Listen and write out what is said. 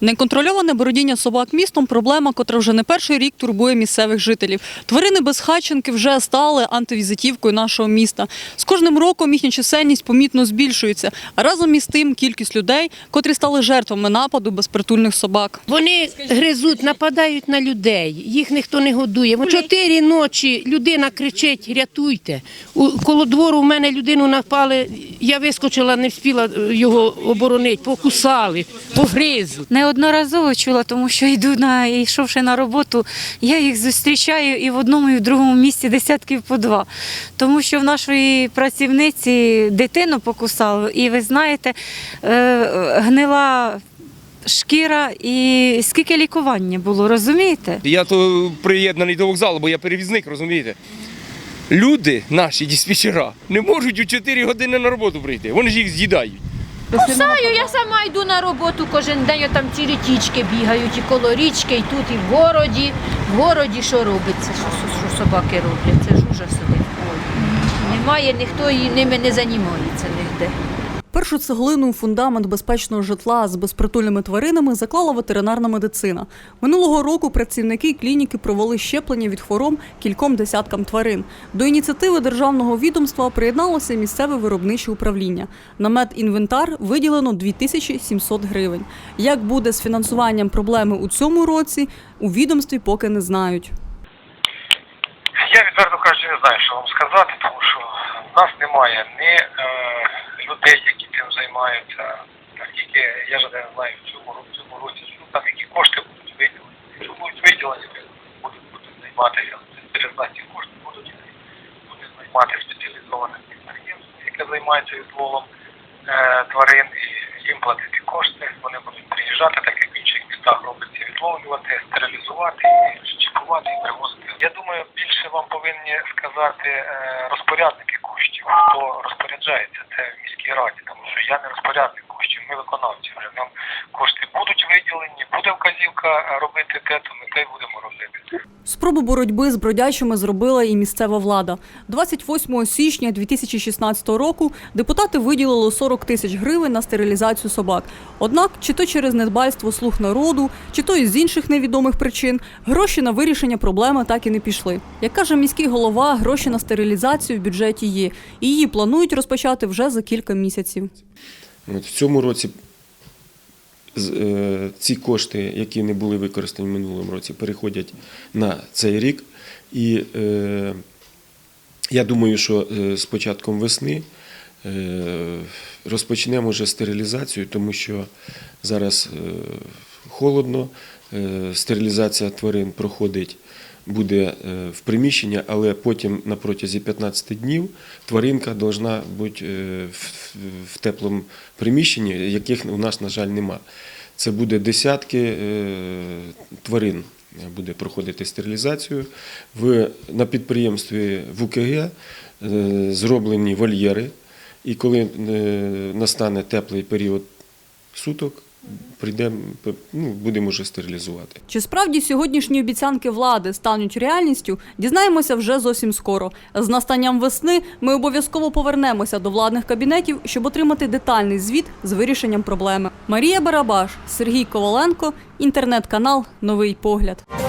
Неконтрольоване бородіння собак містом проблема, котра вже не перший рік турбує місцевих жителів. Тварини безхатченки вже стали антивізитівкою нашого міста. З кожним роком їхня чисельність помітно збільшується, а разом із тим кількість людей, котрі стали жертвами нападу безпритульних собак. Вони гризуть, нападають на людей, їх ніхто не годує. Чотири ночі людина кричить, рятуйте. Коло двору в мене людину напали, я вискочила, не встигла е, його оборонити, покусали, погризуть. Неодноразово чула, тому що йду на йшовши на роботу, я їх зустрічаю і в одному, і в другому місці десятків по два. Тому що в нашої працівниці дитину покусало, і ви знаєте, е, гнила шкіра і скільки лікування було, розумієте? Я то приєднаний до вокзалу, бо я перевізник, розумієте? Люди, наші диспетчера, не можуть у 4 години на роботу прийти. Вони ж їх з'їдають. Кусаю, я сама йду на роботу кожен день, я там цілі тічки бігають, і коло річки, і тут, і в городі. В городі що робиться, що, що, що собаки роблять, це ж ужас один. Немає, ніхто і ними не займається ніде. Першу цеглину фундамент безпечного житла з безпритульними тваринами заклала ветеринарна медицина. Минулого року працівники клініки провели щеплення від хвороб кільком десяткам тварин. До ініціативи державного відомства приєдналося місцеве виробниче управління. На медінвентар виділено 2700 гривень. Як буде з фінансуванням проблеми у цьому році, у відомстві поки не знають. Я відверто кажучи, не знаю, що вам сказати, тому що в нас немає ні е, людей, займаються. Так тільки я ж не знаю в цьому, в цьому році, що там які кошти будуть виділені. Якщо будуть виділені, будуть, будуть займатися через кошти будуть, будуть займати спеціалізоване підприємство, яке займається відловом е, тварин і їм платити кошти. Вони будуть приїжджати, так як в інших містах робиться, відловлювати, стерилізувати, і чіпувати і привозити. Я думаю, більше вам повинні сказати е, розпорядники коштів, хто розпоряджається це в міській раді, тому що ми виконавці. Нам кошти будуть виділені, буде вказівка робити те, то ми те й будемо робити. Спробу боротьби з бродячими зробила і місцева влада. 28 січня 2016 року депутати виділили 40 тисяч гривень на стерилізацію собак. Однак, чи то через недбальство слух народу, чи то із інших невідомих причин, гроші на вирішення проблеми так і не пішли. Як каже міський голова, гроші на стерилізацію в бюджеті є. Її планують розпочати вже за кілька місяців. В цьому році е, ці кошти, які не були використані в минулому році, переходять на цей рік. І е, я думаю, що е, з початком весни розпочнемо вже стерилізацію, тому що зараз холодно, стерилізація тварин проходить. Буде е, в приміщенні, але потім на протязі 15 днів тваринка повинна бути е, в- теплому приміщенні, яких у нас, на жаль, нема. Це буде десятки е, тварин буде проходити стерилізацію. На підприємстві в УКГ зроблені вольєри, і коли настане теплий період суток, прийдемо, ну, будемо вже стерилізувати. Чи справді сьогоднішні обіцянки влади стануть реальністю, дізнаємося вже зовсім скоро. З настанням весни ми обов'язково повернемося до владних кабінетів, щоб отримати детальний звіт з вирішенням проблеми. Марія Барабаш, Сергій Коваленко, інтернет-канал Новий погляд.